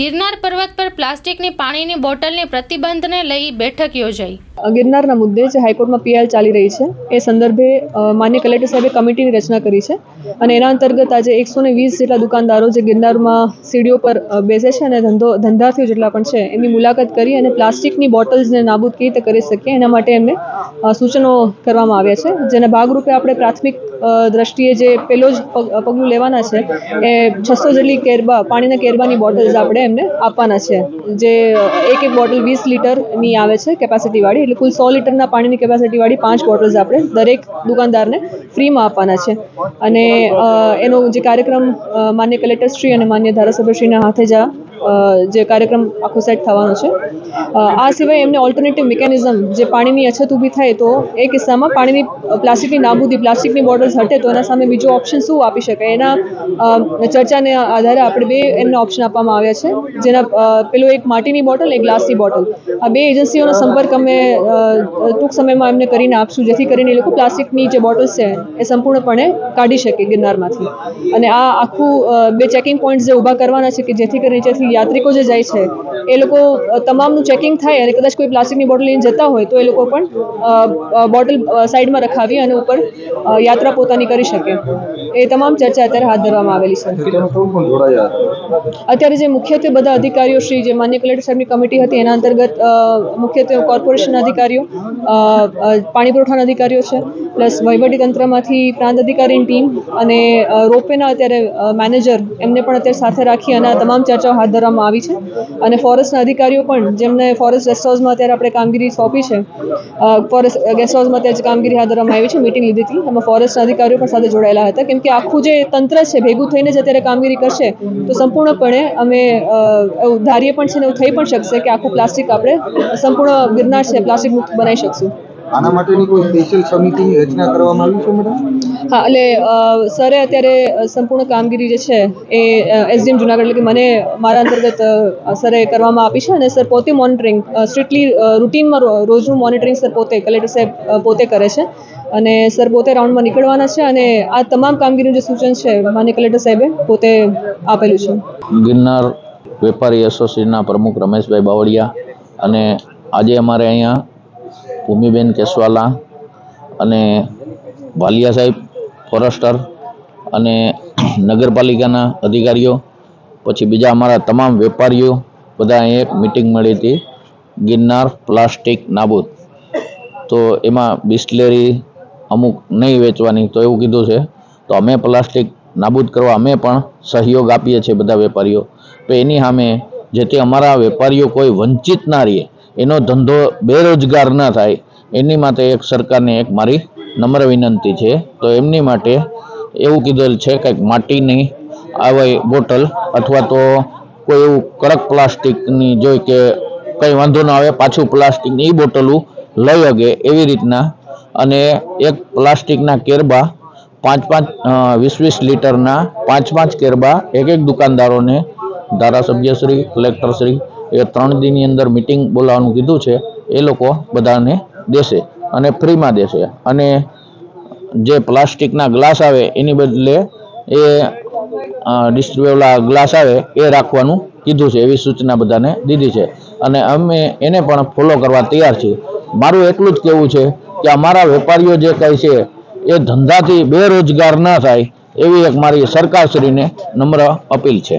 ગિરનાર પર્વત પર પ્લાસ્ટિકની પાણીની બોટલની પ્રતિબંધને લઈ બેઠક યોજાઈ. ગિરનારના મુદ્દે જે હાઈકોર્ટમાં પીઆર ચાલી રહી છે, એ સંદર્ભે માન્ય કલેક્ટર સાહેબે કમિટીની રચના કરી છે અને એના અંતર્ગત આજે એકસો ને વીસ જેટલા દુકાનદારો જે ગિરનારમાં સીડીઓ પર બેસે છે અને ધંધો, ધંધાર્થીઓ જેટલા પણ છે, એમની મુલાકાત કરી અને પ્લાસ્ટિકની બોટલ્સને નાબૂદ કેવી રીતે કરી શકીએ એના માટે એમને સૂચનો કરવામાં આવ્યા છે. જેના ભાગરૂપે આપણે પ્રાથમિક દ્રષ્ટિએ જે પેલો જ પગ- પગલું લેવાના છે, એ છસો જેટલી કેરબા, પાણીના કેરબાની બોટલ્સ આપણે એમને આપવાના છે. જે એક એક બોટલ વીસ લીટરની આવે છે, કેપેસિટીવાળી એટલે કુલ સો લીટરના પાણીની કેપેસિટીવાળી પાંચ બોટલ્સ આપણે દરેક દુકાનદારને ફ્રીમાં આપવાના છે. અને એનો જે કાર્યક્રમ માન્ય કલેક્ટરશ્રી અને માન્ય ધારાસભ્યશ્રીના હાથે જ આ જે કાર્યક્રમ આખો સેટ થવાનો છે. આ સિવાય એમને ઓલ્ટરનેટિવ મિકેનિઝમ જે પાણીની અછત ઊભી થાય તો એ કિસ્સામાં પાણીની પ્લાસ્ટિકની નાબૂદી, પ્લાસ્ટિકની બોટલ્સ હટે તો એના સામે બીજો ઓપ્શન શું આપી શકાય? એના ચર્ચાને આધારે આપણે બે એમને ઓપ્શન આપવામાં આવ્યા છે. જેના પેલું એક માટીની બોટલ, એક ગ્લાસની બોટલ. આ બે એજન્સીઓનો સંપર્ક અમે ટૂંક સમયમાં એમને કરીને આપશું, જેથી કરીને એ લોકો પ્લાસ્ટિકની જે બોટલ્સ છે એ સંપૂર્ણપણે કાઢી શકે ગિરનારમાંથી. અને આ આખું બે ચેકિંગ પોઈન્ટ્સ જે ઊભા કરવાના છે કે જેથી કરીને નીચેથી યાત્રિકો જે જાય છે એ લોકો તમામનું ચેકિંગ થાય અને કદાચ કોઈ પ્લાસ્ટિકની બોટલ લઈને જતા હોય તો એ લોકો પણ બોટલ સાઈડમાં રખાવી અને ઉપર યાત્રા પોતાની કરી શકે. એ તમામ ચર્ચા અત્યારે હાથ ધરવામાં આવેલી છે. અત્યારે જે મુખ્યત્વે બધા અધિકારીઓ શ્રી જે માન્ય કલેક્ટર સાહેબની કમિટી હતી એના અંતર્ગત મુખ્યત્વે કોર્પોરેશન અધિકારીઓ પાણી પુરવઠાના અધિકારીઓ છે પ્લસ વહીવટી તંત્રમાંથી પ્રાંત અધિકારીની ટીમ અને રોપવેના અત્યારે મેનેજર એમને પણ અત્યારે સાથે રાખી અને આ તમામ ચર્ચાઓ હાથ ધરવામાં આવી છે. અને ફોરેસ્ટના અધિકારીઓ પણ, જેમને ફોરેસ્ટ ગેસ્ટ હાઉસમાં અત્યારે આપણે કામગીરી સોંપી છે ફોરેસ્ટ ગેસ્ટ હાઉસમાં અત્યારે કામગીરી હાથ ધરવામાં આવી છે, મિટિંગ લીધી હતી એમાં ફોરેસ્ટના અધિકારીઓ પણ સાથે જોડાયેલા હતા. કેમ કે આખું જે તંત્ર છે, ભેગું થઈને જ અત્યારે કામગીરી કરશે, તો સંપૂર્ણપણે અમે ધારીએ પણ છે ને એવું થઈ પણ શકશે કે આખું પ્લાસ્ટિક આપણે સંપૂર્ણ ગિરનાર છે, પ્લાસ્ટિક મુક્ત બનાવી શકશું. આના માટેની કોઈ સ્પેશિયલ સમિતિની રચના કરવામાં આવી છે મેડમ? હા એટલે સરે અત્યારે સંપૂર્ણ કામગીરી જે છે એ એસડીએમ જુનાગઢ એટલે કે મને મારા અંતર્ગત સરે કરવામાં આપી છે અને સર પોતે મોનિટરિંગ સ્ટ્રિક્ટલી રૂટીનમાં રોજનું મોનિટરિંગ સર પોતે કલેક્ટર સાહેબ પોતે કરે છે. અને સર પોતે રાઉન્ડમાં નીકળવાના છે અને આ તમામ કામગીરીનું જે સૂચન છે માન્ય કલેક્ટર સાહેબે પોતે આપેલું છે. ગિરનાર વેપારી એસોસિએશનના પ્રમુખ રમેશભાઈ બાવળિયા અને આજે અમારે અહીંયા ભૂમિબેન કેસવાલા અને વાલિયા સાહેબ ફોરેસ્ટર અને નગરપાલિકાના અધિકારીઓ, પછી બીજા અમારા તમામ વેપારીઓ બધા અહીંયા એક મિટિંગ મળી હતી, ગિરનાર પ્લાસ્ટિક નાબૂદ. તો એમાં બિસ્લેરી અમુક નહીં વેચવાની, તો એવું કીધું છે, તો અમે પ્લાસ્ટિક નાબૂદ કરવા અમે પણ સહયોગ આપીએ છીએ બધા વેપારીઓ. તો એની સામે જેથી અમારા વેપારીઓ કોઈ વંચિત ના રહે એનો ધંધો બેરોજગાર ના થાય, એની માટે એક સરકારને એક મારી નમ્ર વિનંતી છે. તો એમની માટે એવું કીધેલ છે કંઈક માટીની આવે બોટલ અથવા તો કોઈ એવું કડક પ્લાસ્ટિકની જોઈ કે કંઈ વાંધો ના આવે, પાછું પ્લાસ્ટિકની એ બોટલો લઈ શકે એવી રીતના. અને એક પ્લાસ્ટિકના કેરબા પાંચ પાંચ વીસ વીસ લીટરના પાંચ પાંચ કેરબા એક એક દુકાનદારોને ધારાસભ્યશ્રી, કલેક્ટરશ્રી એ ત્રણ દિનની અંદર મિટિંગ બોલાવવાનું કીધું છે, એ લોકો બધાને દેશે અને ફ્રીમાં દેશે. અને જે પ્લાસ્ટિકના ગ્લાસ આવે, એની બદલે એ ડિસ્ટ્રીબ્યુલા ગ્લાસ આવે, એ રાખવાનું કીધું છે, એવી સૂચના બધાને દીધી છે. અને અમે એને પણ ફોલો કરવા તૈયાર છીએ. મારું એટલું જ કહેવું છે કે અમારા વેપારીઓ જે કહે છે, એ ધંધાથી બેરોજગાર ન થાય, એવી એક મારી સરકારશ્રીને નમ્ર અપીલ છે.